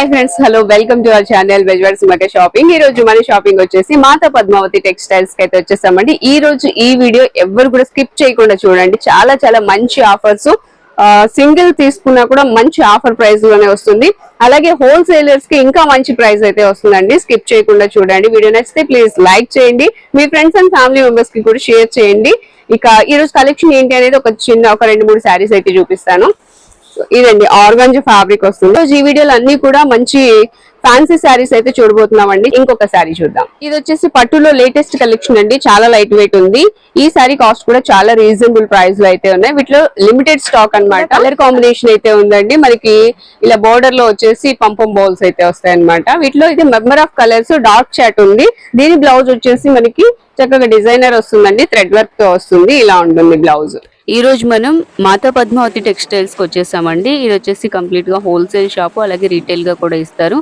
Hi friends hello welcome to our channel వెజ్వర్ సుమక shopping ఈ రోజు మన షాపింగ్ వచ్చేసి మాతా పద్మావతి టెక్స్టైల్స్కి అయితే వచ్చేసామండి. ఈ రోజు ఈ వీడియో ఎవరు కూడా స్కిప్ చేయకుండా చూడండి. చాలా చాలా మంచి ఆఫర్స్ సింగిల్ తీసుకున్నా కూడా మంచి ఆఫర్ ప్రైస్లోనే వస్తుంది. అలాగే హోల్సేలర్స్కి ఇంకా మంచి ప్రైస్ అయితే వస్తుందండి. స్కిప్ చేయకుండా చూడండి. వీడియో నచ్చితే ప్లీజ్ లైక్ చేయండి. మీ ఫ్రెండ్స్ అండ్ ఫ్యామిలీ మెంబర్స్కి కూడా షేర్ చేయండి. ఇక ఈ రోజు కలెక్షన్ ఏంటి అనేది ఒక చిన్న ఒక రెండు మూడు శారీస్ అయితే చూపిస్తాను. ఇదండి ఆర్గంజ్ ఫ్యాబ్రిక్ వస్తుంది. సో ఈ వీడియోలు అన్ని కూడా మంచి ఫ్యాన్సీ శారీస్ అయితే చూడబోతున్నాం అండి ఇంకొక శారీ చూద్దాం. ఇది వచ్చేసి పట్టులో లేటెస్ట్ కలెక్షన్ అండి. చాలా లైట్ వెయిట్ ఉంది. ఈ శారీ కాస్ట్ కూడా చాలా రీజనబుల్ ప్రైస్లో అయితే ఉన్నాయి. వీటిలో లిమిటెడ్ స్టాక్ అన్నమాట. కలర్ కాంబినేషన్ అయితే ఉందండి. మనకి ఇలా బోర్డర్లో వచ్చేసి పంపం బౌల్స్ అయితే వస్తాయి అనమాట వీటిలో ఇది మెంబర్ ఆఫ్ కలర్స్ డార్క్ చాట్ ఉంది. దీని బ్లౌజ్ వచ్చేసి మనకి చక్కగా డిజైనర్ వస్తుందండి. థ్రెడ్ వర్క్తో వస్తుంది. ఇలా ఉంటుంది బ్లౌజ్ ఈరోజు మనం మాతా పద్మావతి టెక్స్టైల్స్కి వచ్చేసామండి. ఇది వచ్చేసి కంప్లీట్గా హోల్సేల్ షాపు అలాగే రీటైల్గా కూడా ఇస్తారు.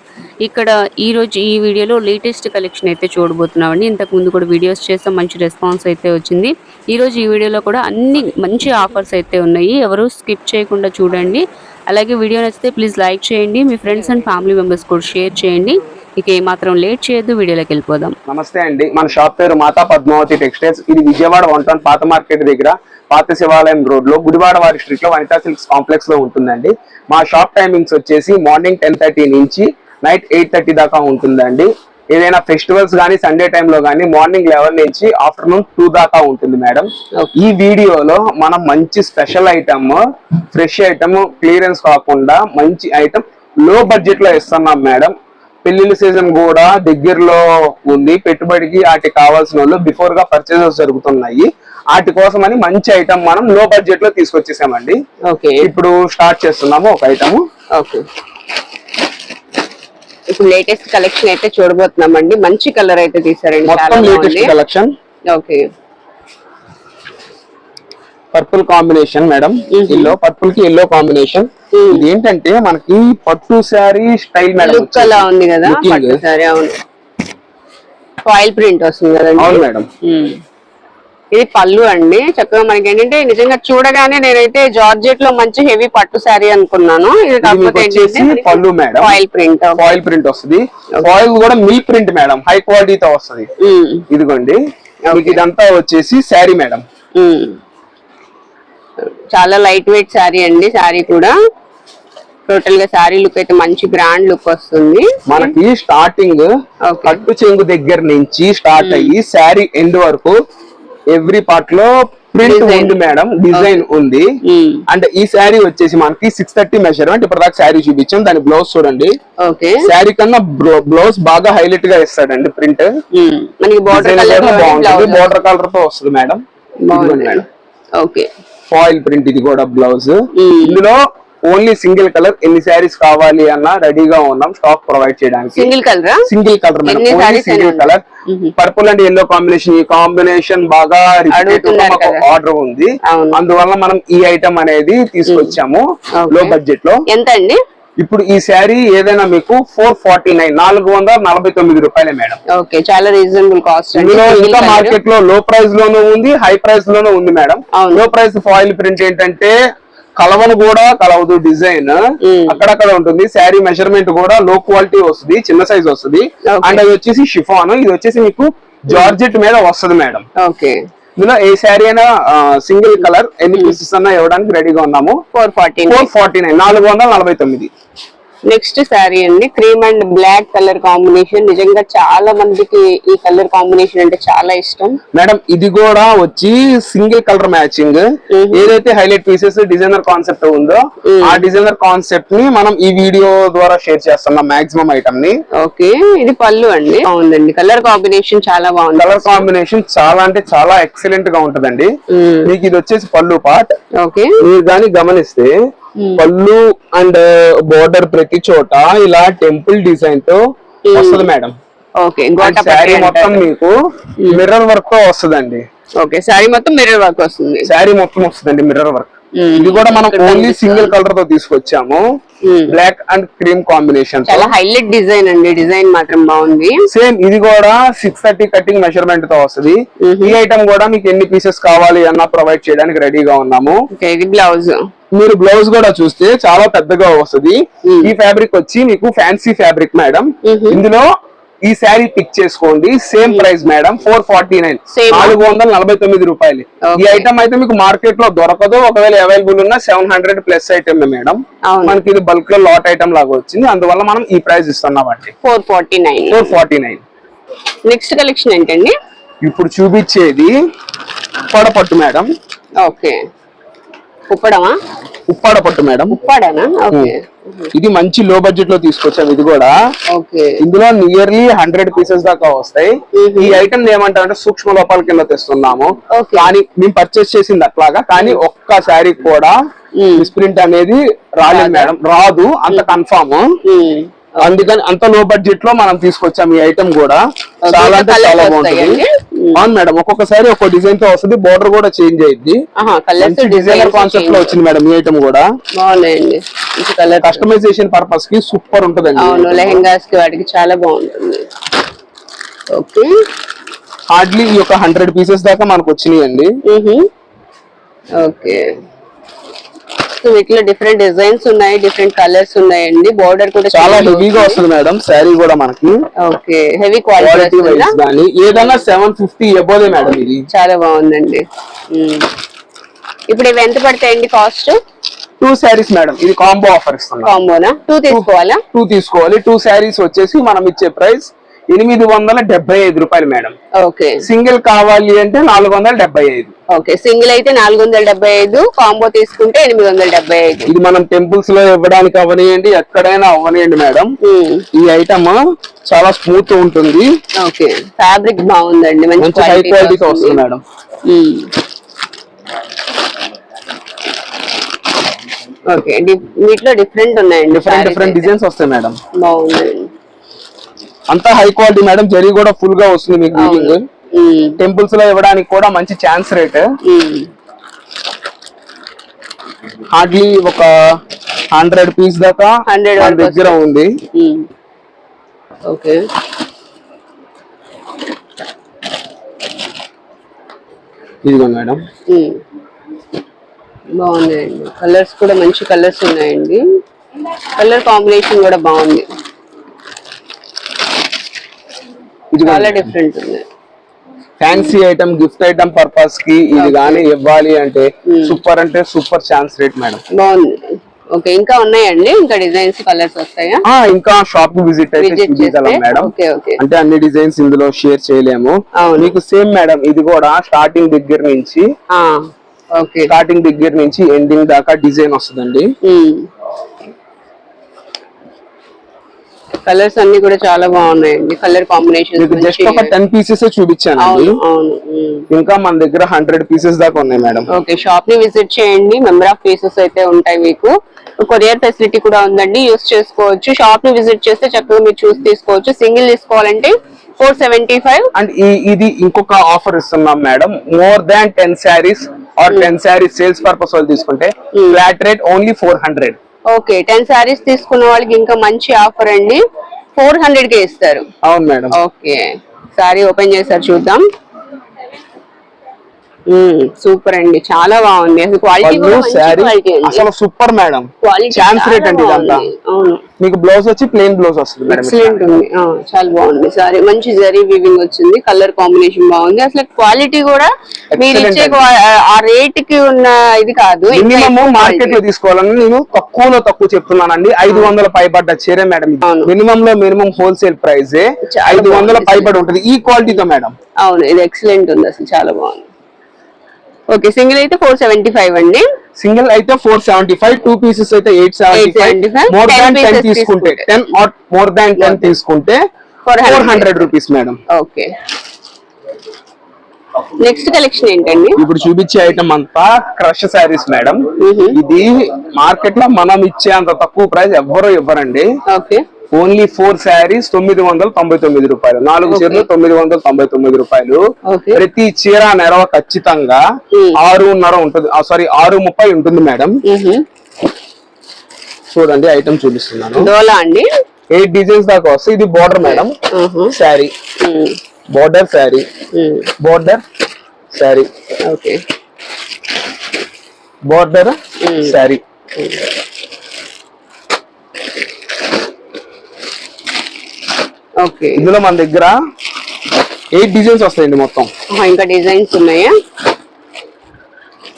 ఇక్కడ ఈరోజు ఈ వీడియోలో లేటెస్ట్ కలెక్షన్ అయితే చూడబోతున్నామండి. ఇంతకు ముందు కూడా వీడియోస్ చేస్తాం మంచి రెస్పాన్స్ అయితే వచ్చింది. ఈరోజు ఈ వీడియోలో కూడా అన్ని మంచి ఆఫర్స్ అయితే ఉన్నాయి. ఎవరు స్కిప్ చేయకుండా చూడండి. అలాగే వీడియో నచ్చితే ప్లీజ్ లైక్ చేయండి. మీ ఫ్రెండ్స్ అండ్ ఫ్యామిలీ మెంబర్స్ కూడా షేర్ చేయండి. ఇక ఏమాత్రం లేట్ చేయొద్దు వీడియోలోకి వెళ్ళిపోదాం. నమస్తే అండి. మన షాప్ పేరు మాతా పద్మావతి టెక్స్టైల్స్. ఇది విజయవాడ వన్ టౌన్ పాత మార్కెట్ దగ్గర పాత శివాలయం రోడ్లో గుడివాడ వారి స్ట్రీట్లో వనితా సిల్క్స్ కాంప్లెక్స్లో ఉంటుందండి. మా షాప్ టైమింగ్స్ వచ్చేసి మార్నింగ్ టెన్ థర్టీ నుంచి నైట్ ఎయిట్ థర్టీ దాకా ఉంటుందండి. ఏదైనా ఫెస్టివల్స్ కానీ సండే టైంలో కానీ మార్నింగ్ లెవెన్ నుంచి ఆఫ్టర్నూన్ టూ దాకా ఉంటుంది మేడం. ఈ వీడియోలో మనం మంచి special item fresh item clearance కాకుండా మంచి ఐటమ్లో బడ్జెట్లో ఇస్తున్నాం మేడం. పెళ్ళిళ్ళ సీజన్ కూడా దగ్గరలో ఉంది. పెట్టుబడికి వాటికి కావాల్సిన వాళ్ళు బిఫోర్గా పర్చేసెస్ జరుగుతున్నాయి. వాటి కోసం అని మంచి ఐటమ్ మనం లో బడ్జెట్లో తీసుకొచ్చేసామండి. ఓకే ఇప్పుడు స్టార్ట్ చేస్తున్నాము ఒక ఐటమ్ ఓకే ఇప్పుడు లేటెస్ట్ కలెక్షన్ అయితే చూడబోతున్నామండి. మంచి కలర్ అయితే తీసారండి మొత్తం latest collection okay purple combination madam yellow పర్పుల్కి yellow combination ఇది ఏంటంటే మనకి పట్టు శారీ స్టైల్ మేడం లుక్ అలా ఉంది కదా. పట్టు సారీ అవును. ఫాయిల్ ప్రింట్ వస్తుంది కదండి. అవును మేడం. ఇది పళ్ళు అండి. చక్కగా మనకి ఏంటంటే నిజంగా చూడగానే నేనైతే జార్జెట్లో మంచి హెవీ పట్టు శారీ అనుకున్నాను. ఇది కాకపోతే పళ్ళు madam. Foil print foil print వస్తుంది. కూడా మిల్క్ ప్రింట్ మేడం. హై క్వాలిటీతో వస్తుంది. ఇదిగోండి. మీకు ఇదంతా వచ్చేసి శారీ మేడం. చాలా లైట్ వెయిట్ శారీ అండి. శారీ కూడా. టోటల్గా శారీ లుక్ అయితే మంచి గ్రాండ్ లుక్ వస్తుంది. మనకి స్టార్టింగ్. కట్టు చెంగు దగ్గర నుంచి స్టార్ట్ అయ్యి శారీ ఎండ్ వరకు ఎవ్రీ పార్ట్లో ప్రింట్. ఉంది మేడం డిజైన్ ఉంది. ఉమ్. అంటే ఈ శారీ వచ్చేసి మనకి సిక్స్ థర్టీ మెజర్మెంట్ ఇప్పుడు దాకా శారీ చూపించాం. దాని బ్లౌజ్ చూడండి. ఓకే శారీ కన్నా బ్లౌజ్ బాగా హైలైట్గా ఇస్తాడండి ప్రింట్ ఉమ్. మనకి బార్డర్ బాగుంటుంది బోర్డర్ కలర్తో వస్తుంది madam madam okay foil print ఇది కూడా బ్లౌజ్ Hmm. ఇందులో ఓన్లీ సింగిల్ కలర్ ఎన్ని శారీస్ కావాలి అన్నా రెడీగా ఉన్నాం స్టాక్ ప్రొవైడ్ చేయడానికి. Single cholera? Single colour madam single colour. Purple and yellow combination ఈ కాంబినేషన్ బాగా. ఆర్డర్ ఉంది. అందువల్ల మనం ఈ ఐటమ్ అనేది తీసుకొచ్చాము. లో బడ్జెట్లో. ఎంత అండి ఇప్పుడు ఈ శారీ ఏదైనా మీకు ఫోర్ ఫార్టీ నైన్ నాలుగు వందల నలభై తొమ్మిది రూపాయలే మేడం. ఓకే చాలా రీజనబుల్ కాస్ట్ ఇందులో ఇంకా. మార్కెట్లో లో ప్రైస్ లోనూ ఉంది హై ప్రైస్ లోనూ ఉంది మేడం. లో ప్రైస్ ఫాయిల్ ప్రింట్ ఏంటంటే కలవను కూడా కలవదు డిజైన్. అక్కడక్కడ ఉంటుంది. శారీ మెజర్మెంట్ కూడా లో క్వాలిటీ వస్తుంది చిన్న సైజ్ వస్తుంది. అండ్ అది వచ్చేసి షిఫాన్. ఇది వచ్చేసి మీకు జార్జెట్ మీద వస్తుంది మేడం. ఓకే ఇందులో ఏ శారీ అయినా సింగిల్ కలర్ ఎన్ని పీసెస్ అన్నా ఇవ్వడానికి రెడీగా ఉన్నాము. Four forty four forty nine నాలుగు వందల నలభై తొమ్మిది. నెక్స్ట్ శారీ అండి. Cream and black colour combination. నిజంగా చాలా మందికి ఈ కలర్ కాంబినేషన్ అంటే చాలా ఇష్టం. మేడం ఇది కూడా వచ్చి సింగిల్ కలర్ మ్యాచింగ్. ఏదైతే హైలైట్ పీసెస్ డిజైనర్ కాన్సెప్ట్ ఉందో ఆ డిజైనర్ కాన్సెప్ట్ని మనం ఈ వీడియో ద్వారా షేర్ చేస్తున్నాం మాక్సిమం ఐటమ్ని ఓకే. ఇది పళ్ళు అండి. బాగుందండి కలర్ కాంబినేషన్ చాలా బాగుంది. కలర్ కాంబినేషన్ చాలా అంటే చాలా ఎక్సలెంట్గా ఉంటదండి. మీకు ఇది వచ్చేసి పళ్ళు పార్ట్. ఓకే. మీరు దాన్ని గమనిస్తే పళ్ళు అండ్ బోర్డర్ ప్రతి చోట ఇలా టెంపుల్ డిజైన్తో వస్తుంది మేడం ఓకే శారీ మొత్తం మీకు మిర్రర్ వర్క్తో వస్తుందండి. ఓకే శారీ మొత్తం మిర్రర్ వర్క్ వస్తుంది. శారీ మొత్తం వస్తుందండి మిర్రర్ వర్క్ ఇది కూడా మనం ఓన్లీ సింగిల్ కలర్తో తీసుకొచ్చాము. Hmm. Black and cream combination చాలా హైలైట్ డిజైన్ అండి. డిజైన్ మాత్రం బాగుంది. సేమ్ ఇది కూడా సిక్స్ థర్టీ కటింగ్ మెజర్మెంట్తో వస్తుంది. ఈ ఐటమ్ కూడా మీకు ఎన్ని పీసెస్ కావాలి అన్న ప్రొవైడ్ చేయడానికి రెడీగా ఉన్నాము. ఇది బ్లౌజ్ మీరు బ్లౌజ్ కూడా చూస్తే చాలా పెద్దగా వస్తుంది. Hmm. ఈ ఫ్యాబ్రిక్ వచ్చి మీకు ఫ్యాన్సీ ఫ్యాబ్రిక్ మేడం. ఇందులో ఈ శారీ పిక్ చేసుకోండి. Same price madam four forty nine. నాలుగు వందల నలభై తొమ్మిది రూపాయలు. ఈ. ఐటమ్ అయితే మీకు మార్కెట్లో దొరకదు. ఒకవేళ అవైలబుల్ ఉన్న seven hundred plus item madam. మనకి ఇది బల్క్లో లాట్ ఐటమ్ లాగా వచ్చింది. అందువల్ల మనం ఈ ప్రైస్ ఇస్తున్నాం అండి four forty nine four forty nine next collection ఏంటండి? ఇప్పుడు చూపించేది ఉప్పాడ మేడం ఓకే ఉప్పడమా? ఉప్పాడ పట్టు మేడం. ఉప్పాడనా? ఓకే. ఇది మంచి లో బడ్జెట్లో తీసుకొచ్చాం ఇది కూడా. ఓకే. ఇందులో నియర్లీ హండ్రెడ్ పీసెస్ దాకా వస్తాయి. ఈ ఐటమ్ ఏమంటారంటే సూక్ష్మ లోపాల కింద తెస్తున్నాము. కానీ మేము పర్చేస్ చేసింది అట్లాగా. కానీ ఒక్క శారీ కూడా. మిస్ప్రింట్ అనేది రాలేదు మేడం. రాదు. అంత కన్ఫామ్. అందుకని అంత లో బడ్జెట్లో మనం తీసుకొచ్చాం ఈ ఐటమ్ కూడా. చాలా అంటే చాలా బాగుంటుంది. అవును మేడం ఒక్కొక్కసారి ఒక్కో డిజైన్తో వస్తుంది బోర్డర్ కూడా చేంజ్ కలర్స్ డిజైనర్ కాన్సెప్ట్లో వచ్చింది మేడం ఈ ఐటమ్ కూడా. బాగున్నాయండి. కస్టమైజేషన్ పర్పస్కి సూపర్ ఉంటుందండి. అవును లెహెంగాస్కి వాటికి చాలా బాగుంటుంది. ఓకే. హార్డ్లీ ఈ యొక్క హండ్రెడ్ పీసెస్ దాకా మనకు వచ్చినాయి అండి ఓకే. సో వీటిలో డిఫరెంట్ డిజైన్స్ ఉన్నాయి డిఫరెంట్ కలర్స్ ఉన్నాయండి. బార్డర్ కూడా చాలా హెవీగా వస్తుంది మేడం శారీ కూడా మనకి. ఓకే హెవీ క్వాలిటీ కానీ ఏదన్నా సెవెన్ ఫిఫ్టీ ఎబోదే మేడం ఇది. చాలా బాగుందండి. ఉమ్. ఇప్పుడు ఇవి ఎంత పడతాయండి కాస్ట్ టూ శారీస్ మేడం ఇది కాంబో ఆఫర్ ఇస్తున్నాం. కాంబోనా టూ తీసుకోవాలా? టూ తీసుకోవాలి. టూ శారీస్ వచ్చేసి మనం ఇచ్చే ప్రైస్ ఎనిమిది వందల డెబ్బై ఐదు రూపాయలు మేడం. ఓకే. సింగిల్ కావాలి అంటే నాలుగు వందల డెబ్బై ఐదు. ఓకే సింగిల్ అయితే నాలుగు వందల డెబ్బై ఐదు కాంబో తీసుకుంటే ఎనిమిది వందల డెబ్బై ఐదు. ఇది మనం టెంపుల్స్లో ఇవ్వడానికి అవనియండి ఎక్కడైనా అవనియండి మేడం. ఈ ఐటమ్ చాలా స్మూత్ ఉంటుంది. ఓకే ఫ్యాబ్రిక్ బాగుందండి మంచి హై క్వాలిటీతో వస్తుంది. మేడం. ఓకే వీటిలో డిఫరెంట్ ఉన్నాయండి డిఫరెంట్ డిఫరెంట్. డిజైన్స్ వస్తాయి మేడం. బాగుందండి. అంతా హై క్వాలిటీ మేడం జరీ కూడా ఫుల్గా వస్తుంది మీకు ఉమ్. టెంపుల్స్లో ఇవ్వడానికి కూడా మంచి ఛాన్స్ రేట్. హార్డ్లీ ఒక హండ్రెడ్ పీస్ దాకా 100 మన వరకు దగ్గర ఉంది. ఓకే ఇదిగో మేడం. బాగున్నాయండి. కలర్స్ కూడా మంచి కలర్స్ ఉన్నాయండి. కలర్ కాంబినేషన్ కూడా బాగుంది. చాలా డిఫరెంట్ ఉంది. ఫ్యాన్సీ ఐటమ్ గిఫ్ట్ ఐటమ్ పర్పస్కి ఇది గానీ ఇవ్వాలి అంటే సూపర్ అంటే సూపర్ ఛాన్స్ రేట్ మేడం బాగుంది. ఓకే ఇంకా ఉన్నాయండి? ఇంకా డిజైన్స్ కలర్స్ వస్తాయా? ఇంకా షాప్కి విజిట్ అయితే? మేడం ఓకే అంటే అన్ని డిజైన్స్ ఇందులో షేర్ చేయలేము. మీకు సేమ్ మేడం ఇది కూడా స్టార్టింగ్ దగ్గర నుంచి స్టార్టింగ్ దగ్గర నుంచి ఎండింగ్ దాకా డిజైన్ వస్తుందండి. కలర్స్ అన్ని కూడా చాలా బాగున్నాయండి. కలర్ కాంబినేషన్ జస్ట్ ఒక టెన్ పీసెస్ చూపించానండి. అవును అవును. ఇంకా మన దగ్గర హండ్రెడ్ పీసెస్ దాకా ఉన్నాయి మేడం. ఓకే షాప్ని విజిట్ చేయండి. మెంబర్ ఆఫ్ పీసెస్ అయితే ఉంటాయి మీకు. కొరియర్ ఫెసిలిటీ కూడా ఉందండి. యూస్ చేసుకోవచ్చు. షాప్ని విజిట్ చేస్తే చక్కగా మీరు చూసి తీసుకోవచ్చు. సింగిల్ తీసుకోవాలంటే ఫోర్ సెవెంటీ ఫైవ్ అండ్ ఇది ఇంకొక ఆఫర్ ఇస్తున్నాం madam. More than ten saris or ten saris sales purpose వాళ్ళు తీసుకుంటే flat rate only four hundred okay ten saris తీసుకున్న వాళ్ళకి ఇంకా మంచి ఆఫర్ అండి. ఫోర్ హండ్రెడ్ కే ఇస్తారు. అవును మేడం. ఓకే సారీ ఓపెన్ చేశారు చూద్దాం. సూపర్ అండి. చాలా బాగుంది. అసలు క్వాలిటీ అసలు super madam. Quality chance rate అండి ఇదంతా. మీకు బ్లౌజ్ వచ్చి ప్లెయిన్ బ్లౌజ్ వస్తుంది ఎక్సలెంట్ ఉంది. చాలా బాగుంది. సారీ మంచి జరీ వివింగ్ వచ్చింది. కలర్ కాంబినేషన్ బాగుంది. అసలు క్వాలిటీ కూడా మీరు ఇచ్చే ఆ రేట్కి ఉన్న ఇది కాదు. మినిమం మార్కెట్లో. తీసుకోవాలని నేను తక్కువలో తక్కువ చెప్తున్నానండి. ఐదు వందల పైబడ్డ చీర మేడం. మినిమం లో మినిమం హోల్సేల్ ప్రైస్ ఐదు వందల. పైబడి ఉంటుంది. ఈ క్వాలిటీతో మేడం. అవును. ఇది ఎక్సలెంట్ ఉంది. అసలు చాలా బాగుంది. ఓకే సింగిల్ అయితే ఫోర్ సెవెంటీ ఫైవ్ అండి. సింగిల్ అయితే four seventy five two pieces అయితే eight seventy five 875, more 10 than ten తీసుకుంటే. టెన్ మోర్ దాన్ టెన్ తీసుకుంటే 400. Four hundred rupees madam okay. Next collection ఏంటండి? ఇప్పుడు చూపించే ఐటమ్ అంతా క్రష్ శారీస్ మేడం. ఇది మార్కెట్లో మనం ఇచ్చే అంత తక్కువ ప్రైస్ ఎవ్వరు ఇవ్వరండి. ఓకే. ఓన్లీ ఫోర్ శారీస్ తొమ్మిది వందల తొంభై తొమ్మిది రూపాయలు. నాలుగు చీరలు తొమ్మిది వందల తొంభై తొమ్మిది రూపాయలు. ప్రతి చీర నెరవ ఖచ్చితంగా. ఆరున్నర ఉంటుంది. సారీ ఆరు ముప్పై ఉంటుంది మేడం. చూడండి ఐటమ్ చూపిస్తున్నాను. అండి? ఎయిట్ డిజైన్స్ దాకా వస్తాయి. ఇది border madam. Sari. Border sari. Border sari. Okay. Border sari. ఇందులో మన దగ్గర ఎయిట్ డిజైన్స్ వస్తాయండి మొత్తం. ఇంకా డిజైన్స్ ఉన్నాయా?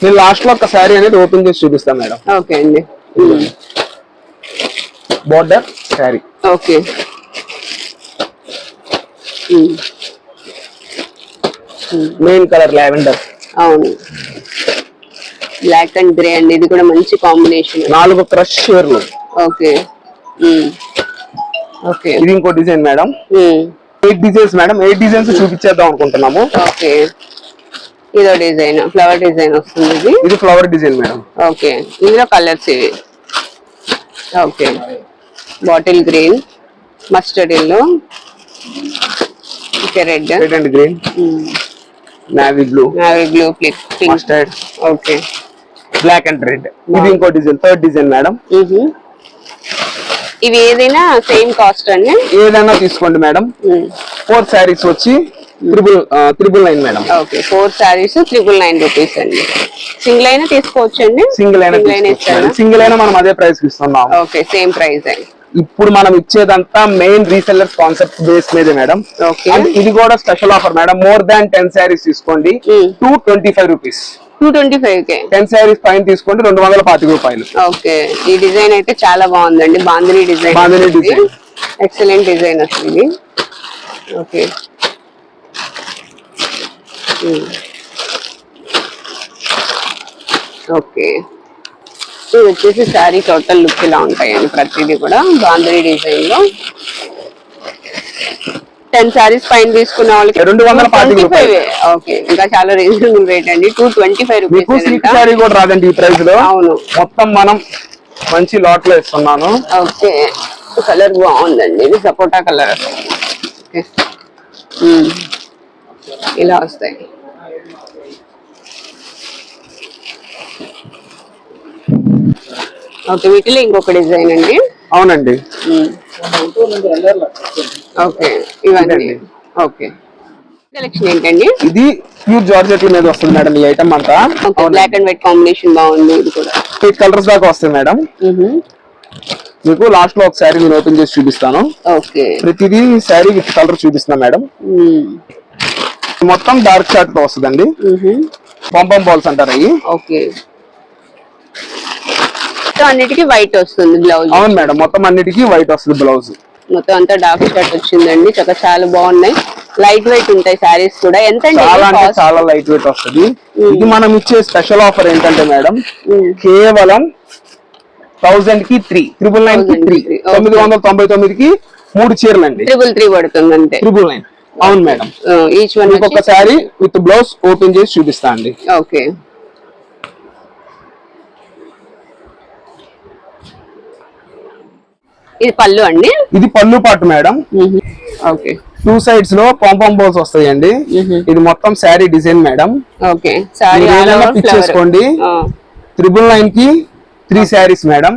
నేను లాస్ట్లో ఒక శారీ అనేది ఓపెన్ చేసి చూపిస్తాను మేడం. ఓకే అండి. Border sari okay main colour lavender అవును. బ్లాక్ అండ్ గ్రే అండి. ఇది కూడా మంచి కాంబినేషన్ నాలుగు క్రష్ షేర్లు. ఓకే ఓకే ఇది ఇంకో design madam. Eight designs madam. Eight designs చూపించేద్దాం అనుకుంటున్నాము. ఓకే ఇదో డిజైన్ ఫ్లవర్ డిజైన్ వస్తుంది ఇది. ఇది ఫ్లవర్ డిజైన్ మేడం. ఓకే ఇందులో కలర్స్ ఇవి. Okay bottle green mustard yellow okay red red and green navy blue navy blue pink mustard okay black and red ఇది ఇంకో design third design madam ఇవి ఏదైనా same cost అండి ఏదైనా తీసుకోండి madam. Four saris వచ్చి triple triple nine madam. Okay four saris triple nine rupees అండి. Single అయినా తీసుకోవచ్చు అండి సింగిల్ అయినా సింగిల్ అయినా ఇస్తారా సింగిల్ అయినా మనం అదే ప్రైస్ ఇస్తున్నాం. ఓకే సేమ్ ప్రైస్ అండి ఇప్పుడు మనం ఇచ్చేదంతా మెయిన్ రీసెల్లర్స్ కాన్సెప్ట్ బేస్ మీదే మేడం. ఇది కూడా special offer madam. More than ten saris తీసుకోండి. Two twenty five rupees two twenty five కే టెన్ శారీస్ పైన తీసుకోండి రెండు వందల పాతిక రూపాయలు. ఓకే. ఈ డిజైన్ అయితే చాలా బాగుందండి. Bandhani design bandhani design. Excellent design వస్తుంది. ఓకే. ఓకే. ఇది వచ్చేసి శారీ టోటల్ లుక్ ఇలా ఉంటాయండి ప్రతిదీ కూడా. బాందిని డిజైన్లో టెన్ శారీస్ పైన తీసుకున్న వాళ్ళకి రెండు వందల పాతిక 25 రూపాయలు. ఓకే ఇంకా చాలా రీజనబుల్ రేట్ అండి. టూ ట్వంటీ ఫైవ్ రూపీస్ కూడా రాదండి ఈ ప్రైస్లో. అవును. మొత్తం మనం మంచి లాట్లో ఇస్తున్నాను. ఓకే. కలర్ బాగుందండి. ఇది సపోటా కలర్. ఇలా వస్తాయి. ఓకే వీటిలో ఇంకొక డిజైన్ అండి. అవునండి. ఓకే ఇవన్నీ ఓకే. కలెక్షన్ ఏంటండి? ఇది ప్యూర్ జార్జెట్ మీద వస్తుంది మేడం ఈ ఐటమ్ అంతా. బ్లాక్ అండ్ వైట్ కాంబినేషన్ బాగుంది ఇది కూడా. ఎయిట్ కలర్స్ దాకా వస్తాయి మేడం. మీకు లాస్ట్లో ఒక శారీ నేను ఓపెన్ చేసి చూపిస్తాను. ఓకే. ప్రతిదీ శారీ విత్ కలర్ చూపిస్తున్నా మేడం. మొత్తం డార్క్ షార్ట్తో వస్తుందండి. పంపం బాల్స్ అంటారు అవి. ఓకే. అన్నిటికీ వైట్ వస్తుంది బ్లౌజ్ అవును మేడం మొత్తం అన్నిటికీ వైట్ వస్తుంది బ్లౌజ్ మొత్తం అంతా డార్క్ షర్ట్ వచ్చిందండి. చక్కగా చాలా బాగున్నాయి. లైట్ వెయిట్ ఉంటాయి శారీస్ కూడా. ఎంత చాలా అంటే చాలా లైట్ వెయిట్ వస్తుంది. ఇది మనం ఇచ్చే స్పెషల్ ఆఫర్ ఏంటంటే మేడం. కేవలం థౌజండ్కి త్రీ త్రిబుల్ నైన్కి 1000 త్రీ కి. తొమ్మిది వందల తొంభై తొమ్మిదికి మూడు చీరలు అండి. ట్రిపుల్ త్రీ పడుతుంది అంతే. త్రిబుల్ నైన్ అవును madam. Each one sari with blouse open చేసి చూపిస్తా అండి. ఓకే ఇది పళ్ళు అండి? ఇది పళ్ళు పాటు మేడం. ఓకే. టూ సైడ్స్లో పంపం బోల్స్ వస్తాయండి. ఇది మొత్తం శారీ డిజైన్ మేడం. ఓకే. చేసుకోండి. త్రిబుల్ నైన్కి త్రీ శారీస్ మేడం.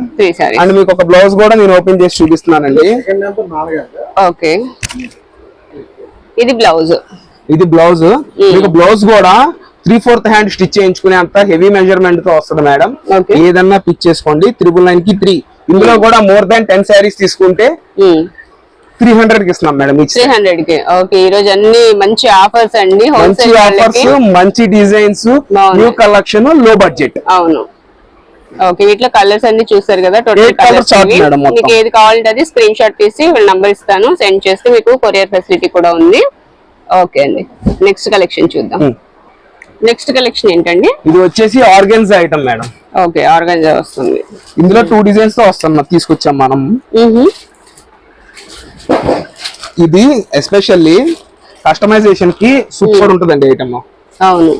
అండ్ మీకు ఒక బ్లౌజ్ కూడా నేను ఓపెన్ చేసి చూపిస్తున్నానండి. ఓకే. ఇది బ్లౌజ్ ఇది బ్లౌజ్ మీకు బ్లౌజ్ కూడా త్రీ ఫోర్త్ హ్యాండ్ స్టిచ్ చేయించుకునే అంత హెవీ మెజర్మెంట్తో వస్తుంది మేడం. ఏదన్నా పిక్ చేసుకోండి. త్రిబుల్ నైన్కి త్రీ ఇందులో కూడా మోర్ దాన్ టెన్ శారీస్ తీసుకుంటే త్రీ హండ్రెడ్కి ఇస్తున్నాం మేడం త్రీ హండ్రెడ్కి. ఓకే ఈ రోజు అన్ని మంచి ఆఫర్స్ అండి. మంచి ఆఫర్స్ మంచి డిజైన్స్. న్యూ కలెక్షన్లో బడ్జెట్ అవును. ఓకే వీటిలో కలర్స్ అన్ని చూసారు కదా టోటల్ కలర్స్. మీకు ఏది కావాలంటే అది స్క్రీన్ షాట్ తీసి వీళ్ళ నంబర్ ఇస్తాను. సెండ్ చేస్తే మీకు కొరియర్ ఫెసిలిటీ కూడా ఉంది. ఓకే అండి. నెక్స్ట్ కలెక్షన్ చూద్దాం. Hmm. నెక్స్ట్ కలెక్షన్ ఏంటండి? ఇది వచ్చేసి organza item madam. Okay organza వస్తుంది. ఇందులో టూ డిజైన్స్తో వస్తాం తీసుకొచ్చాం మనం. ఇది ఎస్పెషల్లీ కస్టమైజేషన్కి సూపర్ ఉంటుందండి ఐటమ్ అవును.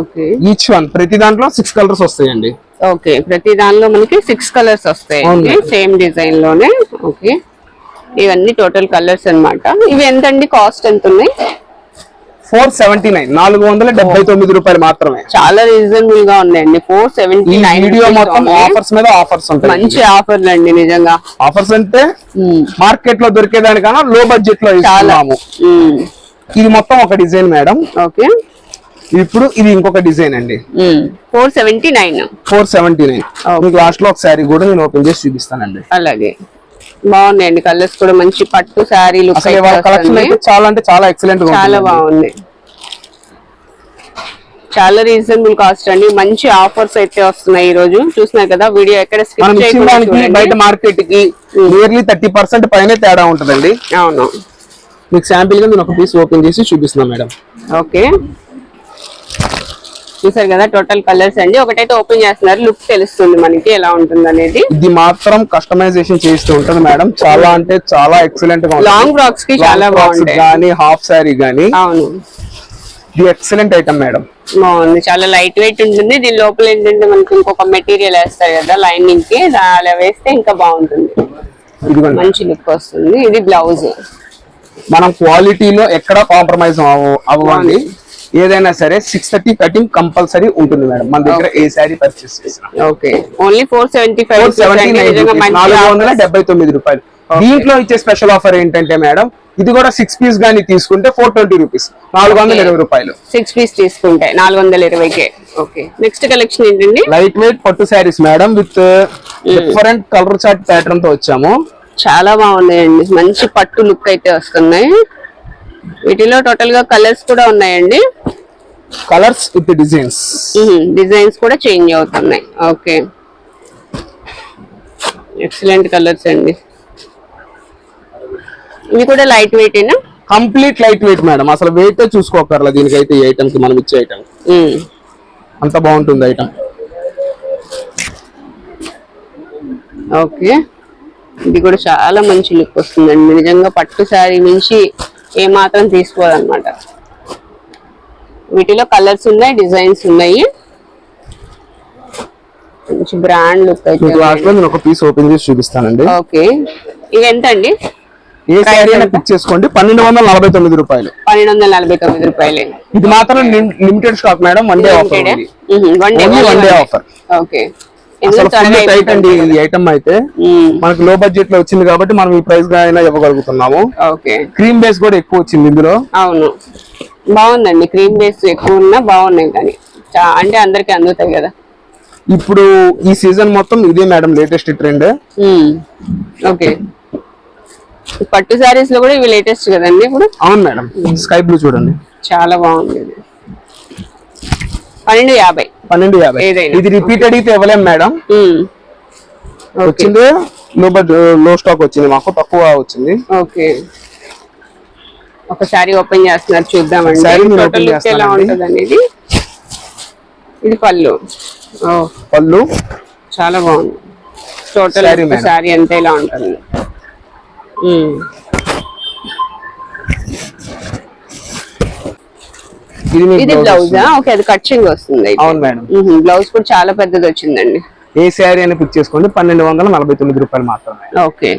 ఓకే. ఈచ్ వన్ ప్రతి దాంట్లో సిక్స్ కలర్స్ వస్తాయండి. ఓకే ప్రతి దానిలో మనకి సిక్స్ కలర్స్ వస్తాయి. సేమ్ డిజైన్లోనే ఓకే. ఇవన్నీ టోటల్ కలర్స్ అన్నమాట. ఇవి ఎంతండి? కాస్ట్ ఎంత ఉన్నాయి ఫోర్ సెవెంటీ నైన్ నాలుగు వందల డెబ్బై తొమ్మిది రూపాయలు మాత్రమే. చాలా రీజనబుల్గా ఉన్నాయండి. ఫోర్ సెవెంటీ నైన్ వీడియో మొత్తం ఆఫర్స్ మీద ఆఫర్స్ ఉంటాయి. మంచి ఆఫర్లు అండి నిజంగా. ఆఫర్స్ అంటే మార్కెట్లో దొరికేదానికన్నా లో బడ్జెట్లో ఇస్తున్నాము. ఇది మొత్తం ఒక డిజైన్ మేడం. ఓకే. ఇప్పుడు ఇది ఇంకొక డిజైన్ అండి. Four seventy nine. Four seventy nine. మీకు లాస్ట్లో ఒక శారీ కూడా నేను ఓపెన్ చేసి చూపిస్తానండి. అలాగే. బాగున్నాయండి కలర్స్ కూడా మంచి పట్టు శారీ లుక్ అసలు వాళ్ళ కలెక్షన్ అయితే చాలా అంటే చాలా ఎక్సలెంట్ చాలా బాగుంది. చాలా రీజనబుల్ కాస్ట్ అండి. మంచి ఆఫర్స్ అయితే వస్తున్నాయి ఈ రోజు. చూస్తున్నారు కదా వీడియో ఎక్కడ. బయట మార్కెట్కి నియర్లీ థర్టీ పర్సెంట్ పైన తేడా ఉంటుందండి. అవును. మీకు శాంపిల్గా నేను ఒక పీస్ ఓపెన్ చేసి చూపిస్తున్నాను మేడం. ఓకే. చూసారు కదా టోటల్ కలర్స్ అండి. ఒకటైతే ఓపెన్ చేస్తున్నారు. లుక్ తెలుస్తుంది మనకి ఎలా ఉంటుంది అనేది ఇది మాత్రం కస్టమైజేషన్ చేస్తూ ఉంటుంది మేడం. చాలా అంటే చాలా ఎక్సలెంట్గా. లాంగ్ ఫ్రాక్స్కి చాలా బాగుంటాయి. గానీ హాఫ్ శారీ గానీ. అవును. ఇది ఎక్సలెంట్ ఐటమ్ మేడం. బాగుంది. చాలా లైట్ వెయిట్ ఉంటుంది. దీని లోపల ఏంటంటే మనకి ఇంకొక మెటీరియల్ వేస్తారు కదా లైనింగ్కి. అలా వేస్తే ఇంకా బాగుంటుంది. మంచి లుక్ వస్తుంది. ఇది బ్లౌజ్ మనం క్వాలిటీలో ఎక్కడ కాంప్రమైజ్ అవ్వండి ఏదైనా సరే సిక్స్ థర్టీ కటింగ్ కంపల్సరీ ఉంటుంది మేడం. మన దగ్గర ఏ శారీ పర్చేస్ చేసినా. Okay only four seventy five seventy నాలుగు వందల డెబ్బై తొమ్మిది రూపాయలు. దీంట్లో ఇచ్చే స్పెషల్ ఆఫర్ ఏంటంటే మేడం ఇది కూడా సిక్స్ పీస్ గానీ తీసుకుంటే ఫోర్ ట్వంటీ రూపీస్ నాలుగు వందల ఇరవై రూపాయలు. సిక్స్ పీస్ తీసుకుంటే నాలుగు వందల ఇరవైకే. ఓకే నెక్స్ట్ కలెక్షన్ ఏంటండి? లైట్ వెయిట్ పట్టు saris madam with different colour chart ప్యాటర్న్తో వచ్చాము. చాలా బాగున్నాయండి. మంచి పట్టు లుక్ అయితే వస్తున్నాయి. వీటిలో టోటల్గా కలర్స్ కూడా ఉన్నాయండి. కలర్స్ విత్ డిజైన్స్ డిజైన్స్ కూడా చేంజ్ అవుతున్నాయి. ఓకే ఎక్సలెంట్ కలర్స్ అండి. ఇవి కూడా లైట్ వెయిట్ ఏనా? కంప్లీట్ లైట్ వెయిట్ మేడం అసలు వెయిట్ చూసుకోకర్లా దీనికైతే ఈ ఐటమ్కి మనం ఇచ్చే ఐటమ్ అంత బాగుంటుంది ఐటమ్ ఓకే ఇది కూడా చాలా మంచి లుక్ వస్తుందండి. నిజంగా పట్టు శారీ నుంచి ఏ మాత్రం తీసుకోదన్నమాట వీటిలో కలర్స్ ఉన్నాయి డిజైన్స్ ఉన్నాయి. మంచి బ్రాండ్ లుక్ అయితే మీకు లాస్ట్లో నేను ఒక పీస్ ఓపెన్ చేసి చూపిస్తానండి. ఓకే. ఇవి ఎంత అండి ఏ శారీ అయినా పిక్ చేసుకోండి. పన్నెండు వందల నలభై తొమ్మిది రూపాయలు. పన్నెండు వందల నలభై తొమ్మిది రూపాయలే. ఇది మాత్రం limited stock madam one day offer one day offer. Okay. Tight అండి ఈ ఐటమ్ అయితే. మనకి లో బడ్జెట్లో వచ్చింది కాబట్టి మనం ఈ ప్రైస్గా అయినా ఇవ్వగలుగుతున్నాము. ఓకే. క్రీమ్ బేస్ కూడా ఎక్కువ వచ్చింది ఇందులో. అవును. బాగుందండి క్రీమ్ బేస్ ఎక్కువ ఉన్నా బాగున్నాయి కానీ. అంటే అందరికి అందుతాయి కదా. ఇప్పుడు ఈ సీజన్ మొత్తం ఇదే మేడం లేటెస్ట్ ట్రెండ్. ఓకే. పట్టు శారీస్లో కూడా ఇవి లేటెస్ట్ కదండి ఇప్పుడు? అవును మేడం స్కై బ్లూ చూడండి. చాలా బాగుంది పన్నెండు యాభై. పన్నెండు యాభై. ఇది రిపీట్ అడిగితే ఇవ్వలేం మేడం. వచ్చింది. లో లో స్టాక్ వచ్చింది మాకు తక్కువ వచ్చింది. ఓకే. ఒకసారి ఓపెన్ చేస్తున్నారు చూద్దామండి. ఎలా. ఉంటుంది అనేది ఇది పళ్ళు. పళ్ళు. చాలా బాగుంది. టోటల్. శారీ అంతా ఇలా ఉంటుంది. ఇది బ్లౌజ్. ఓకే అది కట్చింగ్ వస్తుంది అవును మేడం. బ్లౌజ్ కూడా చాలా పెద్దది వచ్చిందండి. ఏ శారీ అని పిక్ చేసుకోండి. పన్నెండు వందల నలభై తొమ్మిది రూపాయలు మాత్రమే. ఓకే